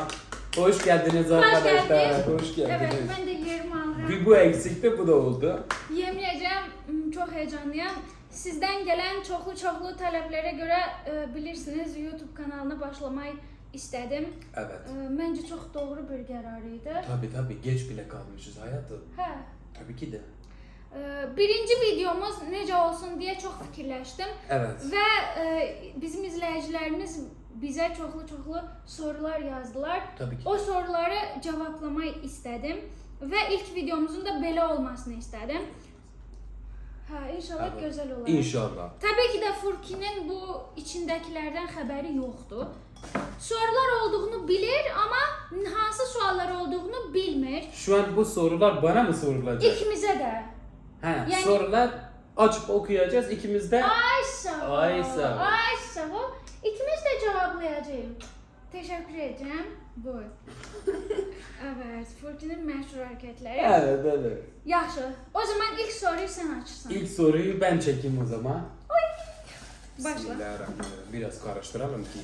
Ramazan. Hoş geldiniz arkadaşlar. geldiniz. Hoş geldiniz. Evet, ben de yerimi alıram. Bir bu eksikti, bu da oldu. Yemləyəcəm, m, çox heyecanlıyam. Sizdən gələn çoxlu-çoxlu tələblərə görə e, bilirsiniz, YouTube kanalına başlamayı istədim. Evet. E, Məncə çox doğru bir idi. Tabi tabi geç bile kalmışız hayatım. Hə. Tabii ki de. e, Birinci videomuz necə olsun deyə çox fikirləşdim Evet. və e, bizim izləyicilərimiz bizə çoxlu-çoxlu sorular yazdılar. Tabii ki. O soruları cavablamayı istədim və ilk videomuzun da belə olmasını istədim. Hə, inşallah Evet. gözəl olar. İnşallah. Təbii ki də Furkinin bu içindəkilərdən xəbəri yoxdur. Sorular olduğunu bilir, amma hansı suallar olduğunu bilmir. Şu an bu sorular bana mı sorulacak? İkimizə də. He, Yani- sorular açıp okuyacağız ikimiz de. Ay sağ ol. Ay sağ ol. Ay sağ ol. İkimiz də cavablayacağıq. Təşəkkür edirəm. Buyur. evet, Furkinin məşhur hərəkətləri. Evet evet. Yaxşı. O zaman ilk soruyu sən açırsan. İlk soruyu ben çekeyim o zaman. Başla. Bismillahirrahmanirrahim. Biraz karıştıralım ki.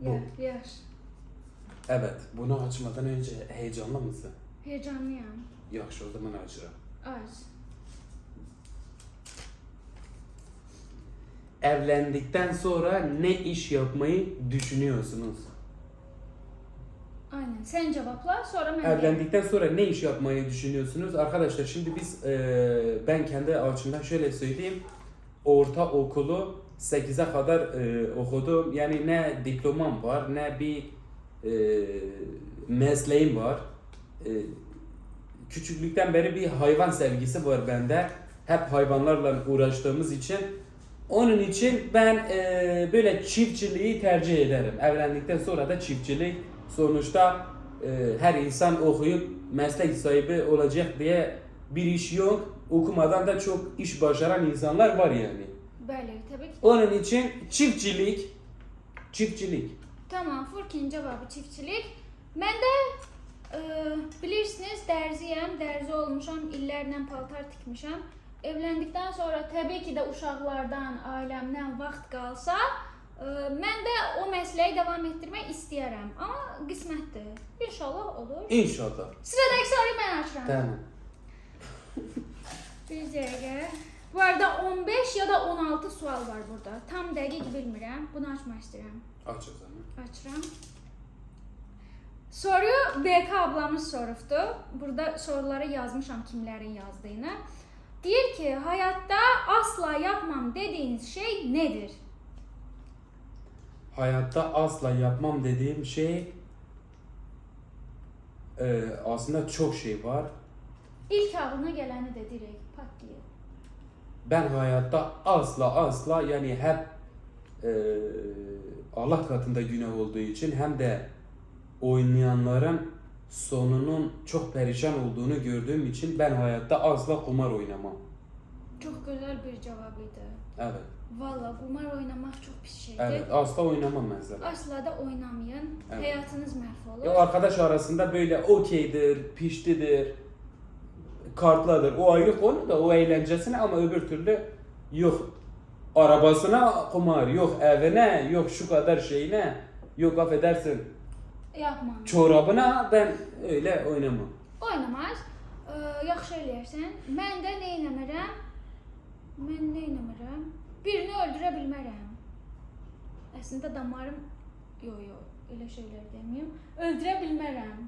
Ya, yaş. Evet, bunu açmadan önce heyecanlı mısın? Heyecanlıyam. Yaxşı, o zaman açıram. Az. Evlendikten sonra ne iş yapmayı düşünüyorsunuz? Aynen. Sen cevapla, sonra deyim. Evlendikten sonra ne iş yapmayı düşünüyorsunuz? Arkadaşlar şimdi biz e, ben kendi açımdan şöyle söyleyeyim. Orta okulu 8'e kadar e, okudum. Yani ne diplomam var ne bir e, mesleğim var. E, küçüklükten beri bir hayvan sevgisi var bende. Hep hayvanlarla uğraştığımız için. Onun için ben e, böyle çiftçiliği tercih ederim. Evlendikten sonra da çiftçilik sonuçta e, her insan okuyup meslek sahibi olacak diye bir iş yok. Okumadan da çok iş başaran insanlar var yani. Bəli, təbii ki. Onun için çiftçilik, çiftçilik. Tamam, Furkin cavabı çiftçilik. Mən də e, bilirsiniz, dərziyəm, dərzi olmuşam, illərlə paltar tikmişəm. Evləndikdən sonra təbii ki də uşaqlardan, ailəmdən vaxt qalsa, e, mən də o məsləyi davam etdirmək istəyərəm. Amma qismətdir. İnşallah olur. İnşallah. Sıradakı soruyu mən açıram. Tamam. Bir dəqiqə. Bu arada 15 ya da 16 sual var burada. Tam dəqiq bilmirəm. Bunu açmaq istəyirəm. Aç o zaman. Açıram. Soruyu BK ablamız sorubdu. Burada soruları yazmışam kimlərin yazdığını. Deyir ki, hayatta asla yapmam dediğiniz şey nedir? Hayatta asla yapmam dediğim şey e, aslında çok şey var. İlk ağlına geləni də direkt pat diye. Ben hayatta asla asla yani hep e, Allah katında günah olduğu için hem de oynayanların sonunun çok perişan olduğunu gördüğüm için ben hayatta asla kumar oynamam. Çok güzel bir cevabıydı. Evet. Valla kumar oynamak çok pis şeydir. Evet. Asla oynamam mesela. Asla da oynamayın. Evet. Hayatınız mahvolur. Ya arkadaş arasında böyle okeydir, piştidir, kartladır. O ayrı konu da o eğlencesine ama öbür türlü yok arabasına kumar, yok evine, yok şu kadar şeyine, yok affedersin Yapmam. çorabına ben öyle oynamam. Oynamaz. Ee, yaxşı eləyərsən. Mən də nə etmirəm? Mən nə etmirəm? Birini öldürə bilmərəm. Əslində damarım yo yo, elə şeylər deməyim. Öldürə bilmərəm.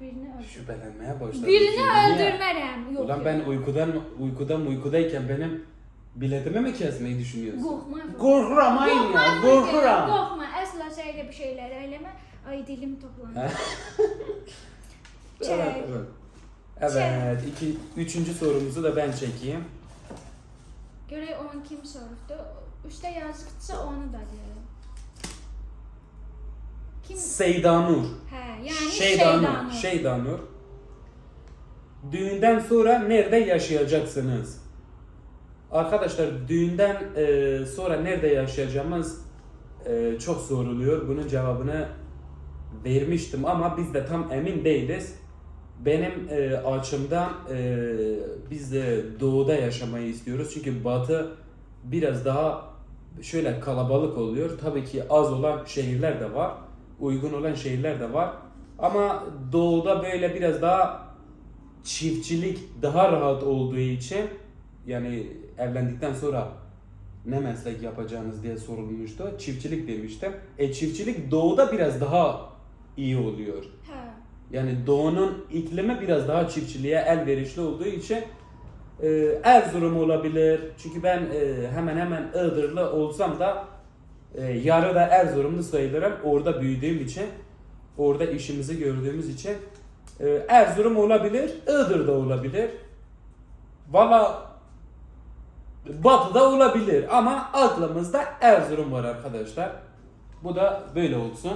Birini öldür. Şüphelenmeye başladım. Birini öldürmərəm. Yox. Ulan yox. ben uykudan uykudan uykudayken benim biletimi mi kesmeyi düşünüyorsun? Qorxma. Korkuram aynı ya, korkuram. Qorxma. Əsla şeylə bir şeylər eləmə. Ay dilim toplandı. Çek. Evet, evet. Evet, iki, üçüncü sorumuzu da ben çekeyim. Görək onu kim sorubdu. Üstə yazıqdırsa onu da deyirəm. Kim? Seydanur. Hə, yəni Şeydanur. Şeydanur. Şeydanur. Düğünden sonra nerede yaşayacaksınız? Arkadaşlar düğünden e, sonra nerede yaşayacağımız e, çok soruluyor. Bunun cevabını vermiştim ama biz de tam emin değiliz. Benim e, açımdan e, biz de doğuda yaşamayı istiyoruz. Çünkü batı biraz daha şöyle kalabalık oluyor. Tabii ki az olan şehirler de var. Uygun olan şehirler de var. Ama doğuda böyle biraz daha çiftçilik daha rahat olduğu için yani evlendikten sonra ne meslek yapacağınız diye sorulmuştu. Çiftçilik demiştim. E çiftçilik doğuda biraz daha iyi oluyor. Ha. Yani doğunun iklimi biraz daha çiftçiliğe elverişli olduğu için e, Erzurum olabilir. Çünkü ben e, hemen hemen Iğdırlı olsam da e, yarı da Erzurumlu sayılırım. Orada büyüdüğüm için, orada işimizi gördüğümüz için e, Erzurum olabilir, Iğdır da olabilir. Valla Batı'da olabilir ama aklımızda Erzurum var arkadaşlar. Bu da böyle olsun.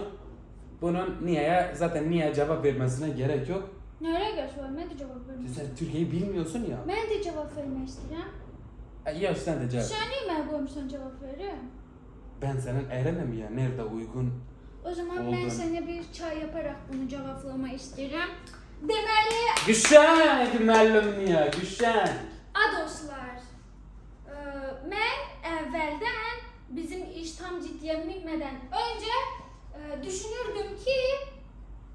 Bunun niye zaten niye cevap vermesine gerek yok. Nereye götürüyorum? Ben de cevap vermek Sen Türkiye'yi bilmiyorsun ya. Ben de cevap vermek istedim. E, Ya sen de cevap. Sen niye ben koymuşsan cevap verin? Ben senin erenim ya nerede uygun. O zaman ben Oldu. sana bir çay yaparak bunu cevaplama isterim. Deməli, Güzel müəllim ya güzel. a dostlar, e, mən əvvəldən bizim iş tam ciddiyə minmədən öncə e, düşünürdüm ki,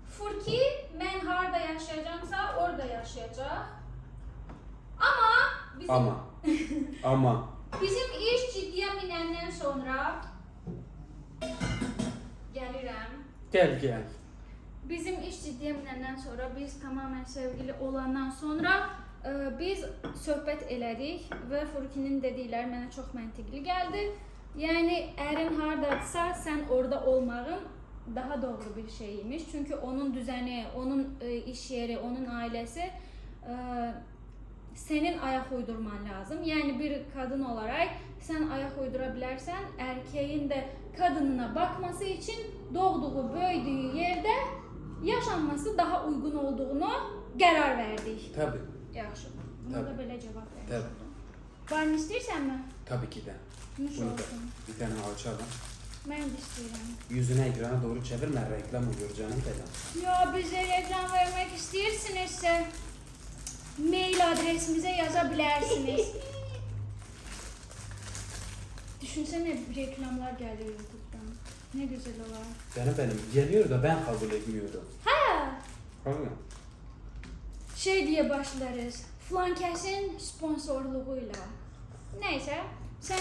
Furki mən harda yaşayacağımsa orada yaşayacaq. Amma bizim Ama. Ama. Bizim iş ciddiyə minəndən sonra gəlirəm. Gel gel. Bizim iş ciddiyə minəndən sonra biz tamamilə sevgili olandan sonra ə, biz söhbət elədik və Furkinin dedikləri mənə çox məntiqli gəldi. Yəni ərin hardadısa sən orada olmağın daha doğru bir şey imiş. Çünki onun düzəni, onun ə, iş yeri, onun ailəsi ə, senin ayak uydurman lazım. Yani bir kadın olarak sen ayak uydura bilərsən, erkeğin de kadınına bakması için doğduğu, böyüdüğü yerde yaşanması daha uygun olduğunu qərar verdik. Tabi. Yaxşı. Buna da Tabii. belə cavab vermiş Tabii. oldum. Var mı istəyirsənmi? Tabii ki de. Nuş Bunu da olsun. bir tane açalım. Mən də istəyirəm. Yüzüne ekrana doğru çevirme reklam oluyor canım benim. Ya bize reklam vermek istəyirsinizsə mail adresimize yazabilirsiniz. Düşünsene reklamlar gelir YouTube'dan. Ne güzel olur. Canım benim geliyor da ben kabul etmiyorum. Ha, Tamam. şey diye başlarız. Flankesin sponsorluğuyla. Neyse, sen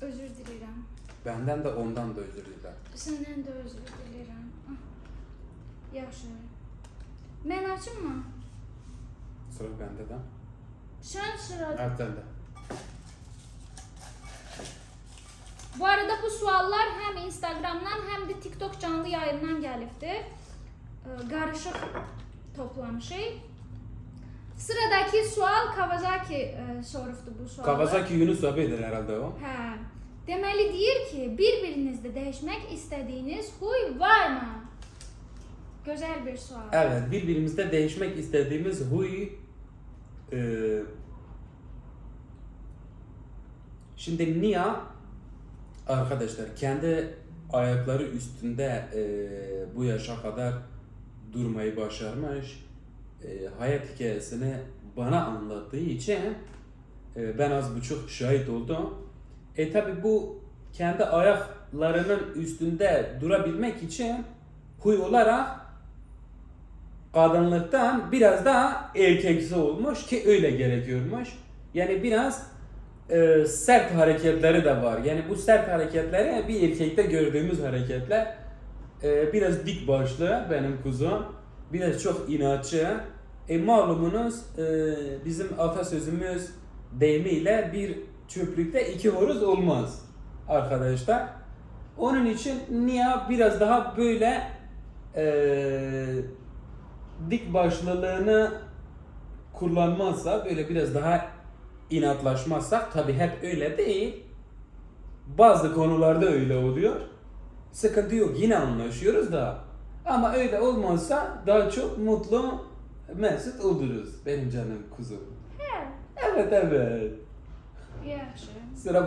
özür dilerim. Benden de ondan da özür dilerim. Senden de özür dilerim. Ah, Yaxşı. Mən açım mı? Sıra bende de. Sen sıra Evet sende. Bu arada bu suallar hem Instagram'dan hem de TikTok canlı yayından gəlibdi. Ee, Qarışıq toplamışıq. Sıradaki sual Kawasaki e, sorufdu bu sualı. Kawasaki Yunus abidir herhalde o. Hə. Deməli deyir ki, bir-birinizdə dəyişmək istədiyiniz huy varmı? Gözəl bir sual. Evet, birbirimizde değişmek istediğimiz huy e, şimdi Nia arkadaşlar kendi ayakları üstünde e, bu yaşa kadar durmayı başarmış. E, hayat hikayesini bana anlattığı için e, ben az buçuk şahit oldum. E tabi bu kendi ayaklarının üstünde durabilmek için huy olarak kadınlıktan biraz daha erkeksi olmuş ki öyle gerekiyormuş. Yani biraz e, sert hareketleri de var. Yani bu sert hareketleri bir erkekte gördüğümüz hareketler. E, biraz dik başlı benim kuzum. Biraz çok inatçı. E, malumunuz e, bizim atasözümüz deyimiyle bir çöplükte iki horoz olmaz arkadaşlar. Onun için Nia biraz daha böyle eee dik başlılığını kullanmazsa böyle biraz daha inatlaşmazsak tabi hep öyle değil. Bazı konularda öyle oluyor. Sıkıntı yok yine anlaşıyoruz da. Ama öyle olmazsa daha çok mutlu mesut oluruz benim canım kuzum. Evet evet. yaxşı. Sıra